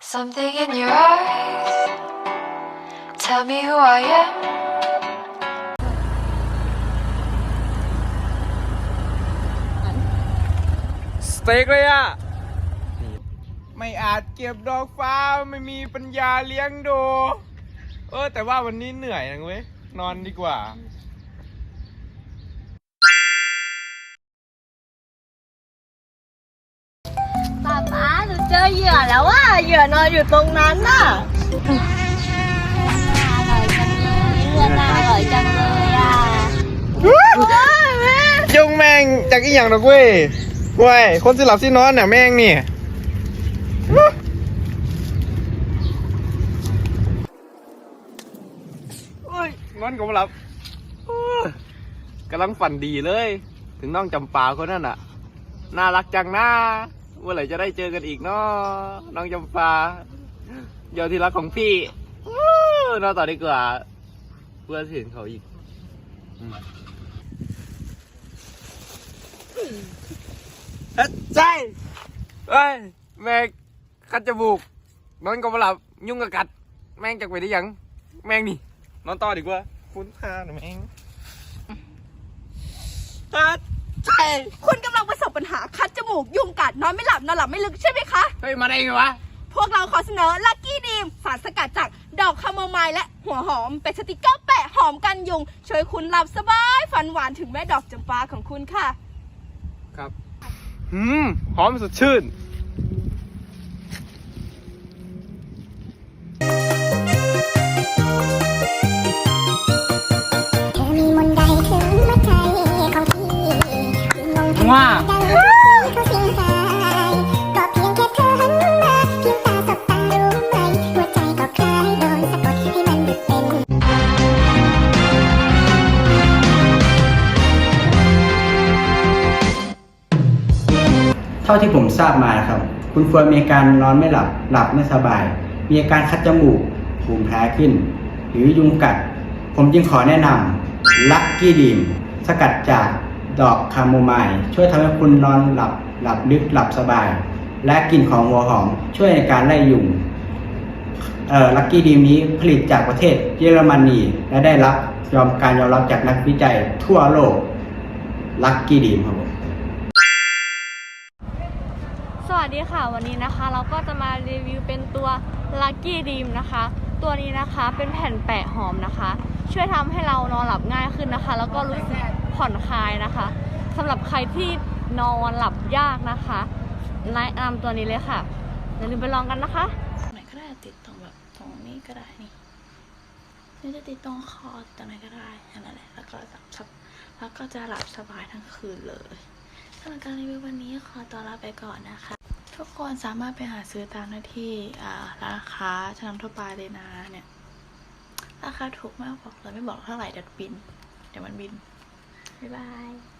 Something in your eyes. Tell me who I am. สเต็กเลยอะ ไม่อาจเก็บดอกฟ้าไม่มีปัญญาเลี้ยงดู เออแต่ว่าวันนี้เหนื่อยนะเว้ย นอนดีกว่า จอเหยื่อแล้วว่าเหยื่อนอนอยู่ตรงนั้นน่ะอร่อยจังเลยเรือน่าอร่อยจังเลยอะจงแมงจากอีหยังดอกเว้ยเว้ยคนสิหลับสินอนน่ะแม่งนี่โอ้ยนอนก็บ่หลับโอ้ยกำลังฝันดีเลย ถึงน้องจำปาคนนั้นอะ น่ารักจังนะเมื่อไหร่จะได้เจอกันอีกเนาะน้องจำปาเดี๋ยวที่รักของพี่อู้นอนต่อดีกว่า เพื่อเห็นเขาอีกอืมเอ๊ะใช่เอ้ยแม่งคัดจมูกนอนก็มาหลับยุ่งกับกัด แม่งจากไปได้ยัง แม่งนี่นอนต่อดีกว่า คุณพาหน่อยแม่งอะใช่คุณกำลังประสบ ปัญหาคัดจมูก ยุงกัดนอนไม่หลับนอนหลับไม่ลึกใช่ไหมคะ เฮ้ย มาได้ไงวะ พวกเราขอเสนอลั c กี้ดีมสารสกัดจากดอกคาโมไมล์และหัวหอม เป็นสติกเกอร์แปะหอมกันยุง ช่วยคุณหลับสบายฝันหวานถึงแม่ดอกจำปาของคุณค่ะ ครับ หืม หอมสดชื่นเธอมีมนต์ใดถึงหัวใจของพี่ยิ่งงงทำไมว่าดั เท่าที่ผมทราบมาครับ คุณเฟิร์นมีอาการนอนไม่หลับ หลับไม่สบาย มีอาการคัดจมูกภูมิแพ้ขึ้น หรือยุงกัด ผมจึงขอแนะนำลักกี้ดีมสกัดจากดอกคาโมไมล์ช่วยทำให้คุณนอนหลับหลับลึกหลับสบาย และกลิ่นของหัวหอมช่วยในการไล่ยุงเออลักกี้ดีมนี้ผลิตจากประเทศเยอรมนีและได้รับยอมการยอมรับจากนักวิจัยทั่วโลกลักกี้ดีมครับ สวัสดีค่ะวันนี้นะคะ เราก็จะมารีวิวเป็นตัว Lucky Dream นะคะ ตัวนี้นะคะเป็นแผ่นแปะหอมนะคะ ช่วยทำให้เรานอนหลับง่ายขึ้นนะคะ แล้วก็รู้สึกผ่อนคลายนะคะสำหรับใครที่นอนหลับยากนะคะแนะนำตัวนี้เลยค่ะอย่าลืมไปลองกันนะคะไหนก็ได้ติดตรงแบบตรงนี้ก็ได้นี่นี่จะติดตรงคอตรงไหนก็ได้นั้นแหละแล้วก็หลับสบแล้วก็จะหลับสบายทั้งคืนเลยสำหรับการรีวิววันนี้ขอตัวลาไปก่อนนะคะ ทุกคนสามารถไปหาซื้อตามได้ที่ร้านค้าชั้นนำทั่วไปเลยนะเนี่ยราคาถูกมากบอกเลยไม่บอกเท่าไหร่เดี๋ยวบิน เดี๋ยวมันบิน บ๊ายบาย